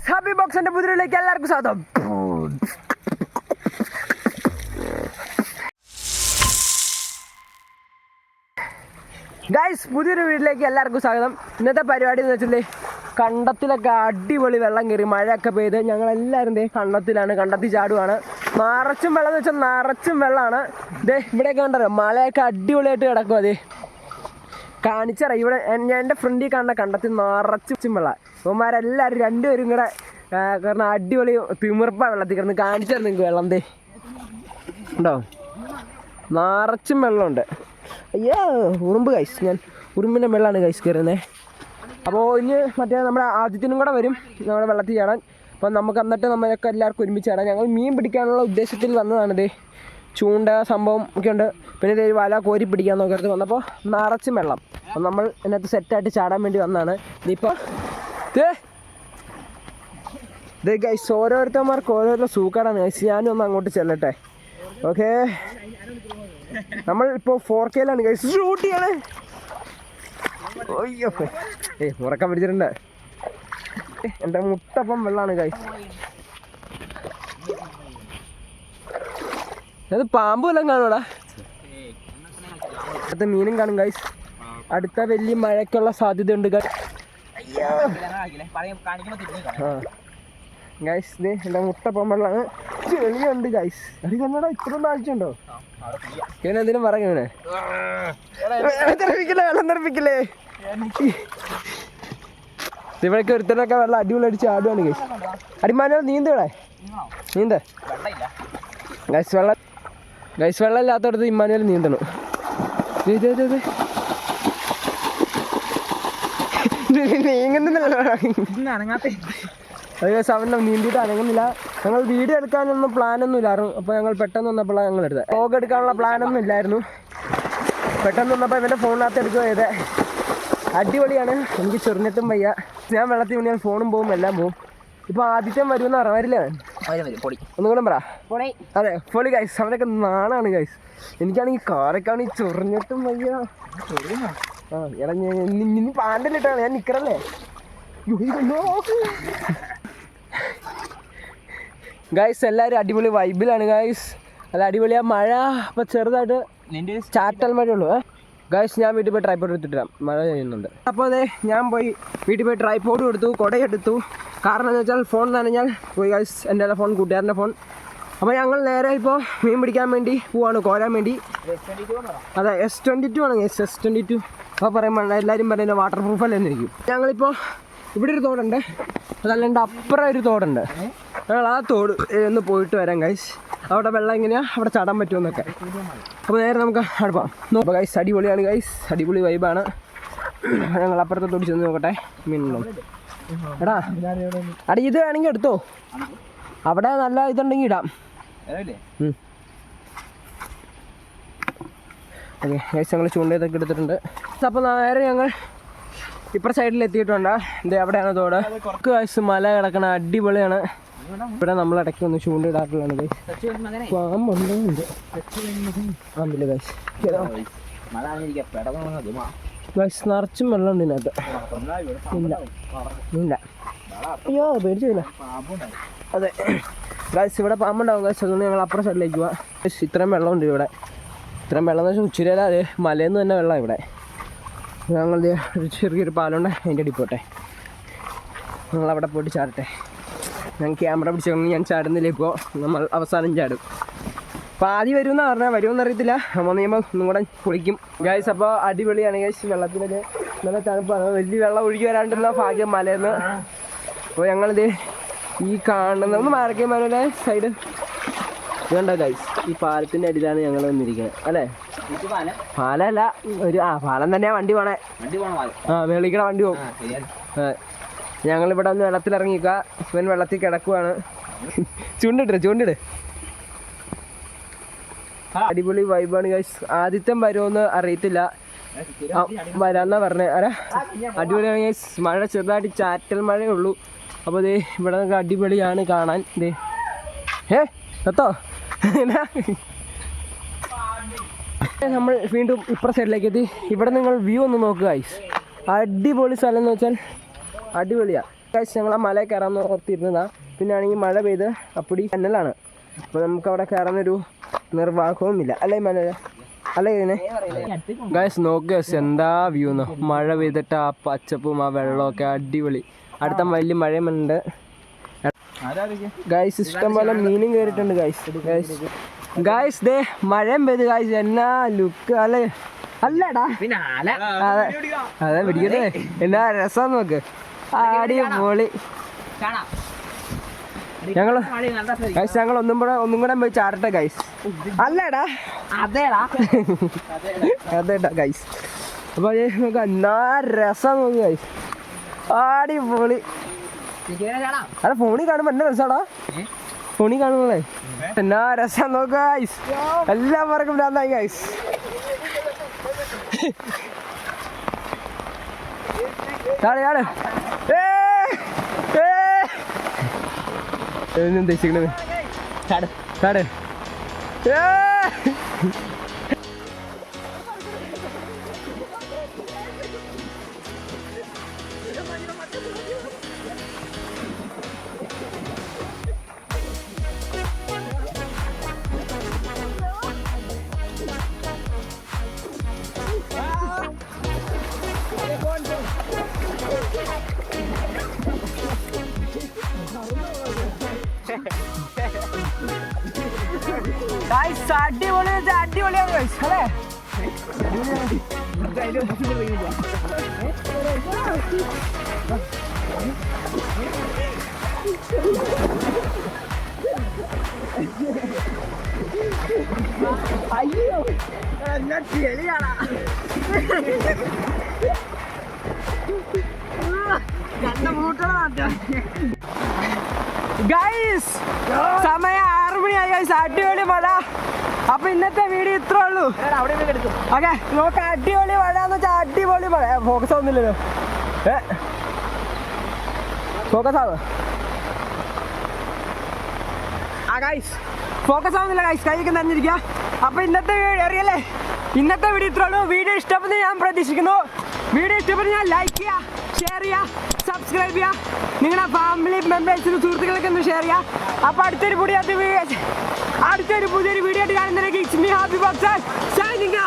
Guys happy ബോക്സിന്റെ പുതിരിലേക്ക് എല്ലാവർക്കും സ്വാഗതം. ഗൈസ് പുതിയൊരു വീട്ടിലേക്ക് എല്ലാവർക്കും സ്വാഗതം. ഇന്നത്തെ പരിപാടി എന്ന് വെച്ചാൽ കണ്ടത്തിലൊക്കെ അടിപൊളി വെള്ളം കയറി മഴയൊക്കെ പെയ്ത് ഞങ്ങൾ എല്ലാവരും ദേ കണ്ടത്തിലാണ് കണ്ടത്തിൽ ചാടുവാണ്. നിറച്ചും വെള്ളം എന്ന് വെച്ചാൽ നിറച്ചും വെള്ളമാണ്. ദേ ഇവിടെയൊക്കെ കണ്ടല്ലോ മഴയൊക്കെ അടിപൊളിയായിട്ട് കിടക്കും അതേ കാണിച്ചറ ഇവിടെ ഞാൻ എന്റെ ഫ്രണ്ടിൽ കാണുന്ന കണ്ടത്തിൽ നിറച്ചും വെള്ളം ഇവന്മാരെല്ലാവരും രണ്ടുപേരും കൂടെ കാരണം അടിപൊളി തിമിർപ്പ വെള്ളത്തിൽ കിടന്ന് കാണിച്ചാൽ നിങ്ങൾക്ക് വെള്ളം തേ ഉണ്ടോ? നിറച്ചും വെള്ളമുണ്ട്. അയ്യോ ഉറുമ്പ് കൈസ് ഞാൻ ഉറുമ്പിന്റെ വെള്ളമാണ് കൈസ് കയറുന്നത് അപ്പോൾ ഇനി മറ്റേ നമ്മുടെ ആദ്യത്തിനും കൂടെ വരും നമ്മുടെ വെള്ളത്തിൽ ചാടാൻ. അപ്പോൾ നമുക്ക് എന്നിട്ട് നമ്മളൊക്കെ എല്ലാവർക്കും ഒരുമിച്ച് ചാടാം. ഞങ്ങൾ മീൻ പിടിക്കാനുള്ള ഉദ്ദേശത്തിൽ വന്നതാണിത് ചൂണ്ട സംഭവം ഒക്കെ ഉണ്ട്. പിന്നെ ഇതൊരു വല കോരി പിടിക്കാൻ നോക്കരുത് വന്നപ്പോൾ നിറച്ചും വെള്ളം. അപ്പം നമ്മൾ ഇതിനകത്ത് സെറ്റായിട്ട് ചാടാൻ വേണ്ടി വന്നതാണ്. ഇത് ഗൈസ് ഓരോരുത്തന്മാർക്ക് ഓരോരോ സൂക്കാടാണ്. ഗൈസ് ഞാനും ഒന്ന് അങ്ങോട്ട് ചെല്ലട്ടെ. ഓക്കെ നമ്മൾ ഇപ്പോൾ ഫോർ കെയിലാണ് ഗൈസ് ഷൂട്ട് ചെയ്യണേ. അയ്യോ ഏയ് ഉറക്കം പിടിച്ചിട്ടുണ്ട്. എന്റെ മുട്ടപ്പം വെള്ളമാണ് ഗൈസ് അത് പാമ്പ് വല്ലതും കാണൂടാ അടുത്ത മീനും കാണും ഗൈസ് അടുത്ത വലിയ മഴയ്ക്കുള്ള സാധ്യതയുണ്ട് ഗൈസ് ഇത് എന്റെ മുട്ടപ്പം വെള്ളമാണ് ചെളിയുണ്ട് ഗൈസ് അത് കന്നട ഇത്ര താഴ്ചയുണ്ടോ ഇവനെ എന്തിനും വെള്ളം തെറിപ്പിക്കില്ലേ വെള്ളം തെറിപ്പിക്കില്ലേ ഇവിടേക്ക് ഒരുത്തനൊക്കെ വെള്ളം അടിപൊളി അടിച്ച് ആടുവാണ് ഗൈസ് അടിമാനോ നീന്തവിടെ നീന്ത. ഗൈസ് വെള്ളം ഗൈസ് വെള്ളം ഇല്ലാത്തടത്ത് ഇമ്മാനുവൽ നീന്തണം. നീങ്ങുന്നില്ല അവനെ നീന്തിയിട്ട് അനങ്ങുന്നില്ല. ഞങ്ങൾ വീഡിയോ എടുക്കാനൊന്നും പ്ലാനൊന്നും ഇല്ലായിരുന്നു. അപ്പോൾ ഞങ്ങൾ പെട്ടെന്ന് വന്നപ്പോഴാണ് ഞങ്ങൾ എടുത്തത്. ഫോഗ് എടുക്കാനുള്ള പ്ലാനൊന്നും ഇല്ലായിരുന്നു. പെട്ടെന്ന് വന്നപ്പോൾ ഇവന്റെ ഫോണിനകത്ത് എടുക്കുക ചെയ്തേ. അടിപൊളിയാണ്. എനിക്ക് ചെറുന്നിട്ടും വയ്യ. ഞാൻ വെള്ളത്തിൽ വീണിയാൽ ഫോണും പോകും എല്ലാം പോകും ഇപ്പോൾ ആദ്യത്തെ വരുമെന്ന് അറിയാൻ വരില്ലേ? അവൻ? ഒന്നും കൂടെ പറ. അതെ പൊളി ഗൈസ് അവനൊക്കെ നാണാണ് ഗൈസ് എനിക്കാണെങ്കിൽ കാറൊക്കെയാണെങ്കിൽ ചൊറിഞ്ഞിട്ടും വയ്യ ആ എടാ ഇനി പാന്റല്ലിട്ടാണ് ഞാൻ നിക്കറല്ലേ? ഗൈസ് എല്ലാവരും അടിപൊളി വൈബിലാണ് ഗൈസ് അല്ല അടിപൊളിയാ മഴ. അപ്പോൾ ചെറുതായിട്ട് ചാറ്റൽ മഴയുള്ളൂ ഏ? ഗൈസ് ഞാൻ വീട്ടിൽ പോയി ട്രൈപ്പോഡ് എടുത്തിട്ട് മഴ ചെയ്യുന്നുണ്ട് അപ്പോൾ അതെ ഞാൻ പോയി വീട്ടിൽ പോയി ട്രൈപ്പോഡ് എടുത്തു കുടയെടുത്തു. കാരണം എന്താ വെച്ചാൽ ഫോൺ നനഞ്ഞാൽ പോയി ഗൈസ് എന്റെ ഫോൺ കൂട്ടുകാരന്റെ ഫോൺ അപ്പോൾ ഞങ്ങൾ നേരെ ഇപ്പോൾ മീൻ പിടിക്കാൻ വേണ്ടി പോവാണ് കോരാൻ വേണ്ടി. അതെ എസ് ട്വന്റി ടു ആണ് എസ് എസ് ട്വന്റി ടു അപ്പോൾ പറയുമ്പോൾ എല്ലാവരും പറയുന്നത് വാട്ടർ പ്രൂഫ് അല്ലേ എന്നിരിക്കും ഞങ്ങളിപ്പോൾ ഇവിടെ ഒരു തോടുണ്ട്. അതല്ലാണ്ട് അപ്പുറം ഒരു തോടുണ്ട്. ഞങ്ങൾ ആ തോട് ഒന്ന് പോയിട്ട് വരാം ഗൈസ് അവിടെ വെള്ളം എങ്ങനെയാ? അവിടെ ചാടാൻ പറ്റുമെന്നൊക്കെ. അപ്പോൾ നേരെ നമുക്ക് അടുപ്പാം നോക്കാം ഗൈസ് അടിപൊളിയാണ് ഗൈസ് അടിപൊളി വൈബാണ് ഞങ്ങൾ അപ്പുറത്തെ തോടി ചെന്ന് നോക്കട്ടെ. മീനുണ്ടോ എടാ അടി ഇത് വേണമെങ്കിൽ എടുത്തോ. അവിടെ നല്ല ഇതുണ്ടെങ്കിൽ ഇടാം. ഓക്കെ ഗൈസ് ഞങ്ങൾ ചൂണ്ടയതൊക്കെ എടുത്തിട്ടുണ്ട്. അപ്പോൾ നേരെ ഞങ്ങൾ ഇപ്പുറ സൈഡിൽ എത്തിയിട്ടുണ്ട് ഇത് അവിടെയാണ് തോട്. ഗൈസ് മല കിടക്കണ അടിപൊളിയാണ്. ഇവിടെ നമ്മൾ ഇടയ്ക്ക് ഒന്ന് ചൂണ്ടിടാറുള്ളതാണ് ഗൈസ് പാമ്പുണ്ടോ ഉണ്ട്. പാമ്പില്ല നിറച്ചും വെള്ളമുണ്ട് ഇതിനകത്ത്. ഇല്ല. ഇല്ല. അയ്യോ പേടിച്ചില്ല അതെ. ഗൈസ് ഇവിടെ പാമ്പുണ്ടാവും ഗൈസ് അതുകൊണ്ട് ഞങ്ങൾ അപ്പുറം സൈഡിലേക്ക് പോവാം. ഗൈസ് ഇത്രയും വെള്ളമുണ്ട് ഇവിടെ. ഇത്രയും വെള്ളം എന്ന് വെച്ചാൽ ഉച്ചിരയില അതെ. മലയിൽ നിന്ന് തന്നെ വെള്ളം ഇവിടെ. ഞങ്ങൾ ചെറിയൊരു പാലുണ്ട് അതിന്റെ അടി പോട്ടെ. ഞങ്ങൾ അവിടെ പോയിട്ട് ചാടട്ടെ. ഞാൻ ക്യാമറ പിടിച്ചുകൊണ്ട് ഞാൻ ചാടുന്നില്ല ഇപ്പോൾ നമ്മൾ അവസാനം ചാടും. അപ്പോൾ ആദ്യം വരുമെന്ന് പറഞ്ഞാൽ വരുമെന്ന് അറിയത്തില്ല നമ്മൾ നിയമം ഒന്നും കൂടെ കുളിക്കും. ഗൈസ് അപ്പോൾ അടിപൊളിയാണ് ഗൈസ് വെള്ളത്തിന്റെ നല്ല തണുപ്പാണ് വലിയ വെള്ളം ഒഴുകി വരാണ്ടുള്ള ഭാഗ്യം മലയെന്ന്. അപ്പോൾ ഞങ്ങളിത് ഈ കാണുന്ന ഒന്ന് മാരക്കേ മലയുടെ സൈഡ് ഇതുണ്ടോ ഗൈസ് ഈ പാലത്തിന്റെ അടിയിലാണ് ഞങ്ങൾ വന്നിരിക്കുന്നത്. അല്ലേ? പാലല്ല. ഒരു ആ പാലം തന്നെയാണ് വണ്ടി പോണേ. ആ മേളിക്കണ വണ്ടി പോകും. ഞങ്ങളിവിടെ ഒന്ന് വെള്ളത്തിലിറങ്ങിക്കുക ഇവൻ വെള്ളത്തിൽ കിടക്കുവാണ്. ചൂണ്ടിട്ട് ചൂണ്ടിട്. അടിപൊളി വൈബാണ് ഗൈസ് ആദിത്യം വരുമെന്ന് അറിയത്തില്ല. വരാന്നാ പറഞ്ഞേ. അരാ അടിപൊളിയാണ് ഗൈസ് മഴ ചെറുതായിട്ട് ചാറ്റൽ മഴയേ ഉള്ളൂ അപ്പോൾ ദേ ഇവിടെ നമുക്ക് അടിപൊളിയാണ് കാണാൻ. ദേ. ഏ എത്തോ നമ്മൾ വീണ്ടും ഇപ്പുറ സൈഡിലേക്ക് എത്തി. ഇവിടെ നിങ്ങൾ വ്യൂ ഒന്ന് നോക്കുക ഗൈസ് അടിപൊളി സ്ഥലം എന്ന് വെച്ചാൽ അടിപൊളിയാ. കഴിച്ച് ഞങ്ങൾ ആ മല കയറാൻ ഓർത്തിരുന്നതാ. പിന്നെ ആണെങ്കിൽ മഴ പെയ്ത് അപ്പടി കന്നലാണ് അപ്പോൾ നമുക്ക് അവിടെ കയറാനൊരു നിർവാഹവുമില്ല. അല്ലേ മല അല്ലേ ഇതിനെ? ഗൈസ് നോക്ക് ഗൈസ് എന്താ വ്യൂ എന്നോ മഴ പെയ്തിട്ട് ആ പച്ചപ്പും ആ വെള്ളമൊക്കെ അടിപൊളി. അടുത്ത വലിയ മഴയുമുണ്ട് ഗൈസ് ഇഷ്ടം പോലെ മീനും കയറിയിട്ടുണ്ട് ഗൈസ് ഗൈസ് ഗൈസ് ദേ മഴയും പെയ്ത് ഗൈസ് എന്നാ ലുക്ക് അല്ലേ? അല്ലടാ. അതെ. അതെ പിടിക്കട്ടെ. എന്നാ രസം നോക്ക്. അടിപൊളി ഞങ്ങൾ ഗൈസ് ഞങ്ങൾ ഒന്നും കൂടെ ഒന്നും കൂടെ പോയി ചാടട്ടെ ഗൈസ് അല്ലടാ. അതേടാ. അതേടാ ഗൈസ് അപ്പൊ നമുക്ക് എന്നാ രസം നോക്കി ഗൈസ് അടിപൊളി അല്ല ഫോണിൽ കാണുമ്പോ എന്നാ രസാടാ? ഫോണിൽ കാണുമ്പോളേ എന്നാ രസം നോക്ക് ഗൈസ് എല്ലാവർക്കും ഗൈസ് ഏ എന്നും ഉദ്ദേശിക്കണത് ചാട് ചാട് ഏ അടിപൊളി അടിപൊളിയാണ് അല്ലേ? ഗൈസ് സമയം മൂട്ടണ മണിയായി ഗൈസ് അടിപൊളി മഴ. അപ്പൊ ഇന്നത്തെ വീഡിയോ ഇത്രേ ഉള്ളൂ. ഓക്കെ നോക്ക് അടിപൊളി മഴ എന്ന് വെച്ചാൽ അടിപൊളി മഴ. ഫോക്കസ് ആവുന്നില്ലല്ലോ ഏ ഫോക്കസ് ആവോ? ആ ഗൈസ് ഫോക്കസ് ആവുന്നില്ല ഗൈസ് കൈയൊക്കെ നനഞ്ഞിരിക്കുക അപ്പൊ ഇന്നത്തെ വീഡിയോ അറിയല്ലേ? ഇന്നത്തെ വീഡിയോ ഇത്രേ ഉള്ളൂ. വീഡിയോ ഇഷ്ടപ്പെടുന്ന ഞാൻ പ്രതീക്ഷിക്കുന്നു. വീഡിയോ ഇഷ്ടപ്പെടുന്ന ഞാൻ ലൈക്ക് ചെയ്യുക ഷെയർ ചെയ്യുക സബ്സ്ക്രൈബ് ചെയ്യുക. നിങ്ങളുടെ ഫാമിലി മെമ്പേഴ്സിനും സുഹൃത്തുക്കൾക്ക് ഒന്ന് ഷെയർ ചെയ്യുക. അപ്പൊ അടുത്തൊരു പുതിയ അടുത്തൊരു പുതിയൊരു വീഡിയോ ആയിട്ട് കാണുന്നതിലേക്ക് ഹാപ്പി ബോക്സ് സൈനിങ്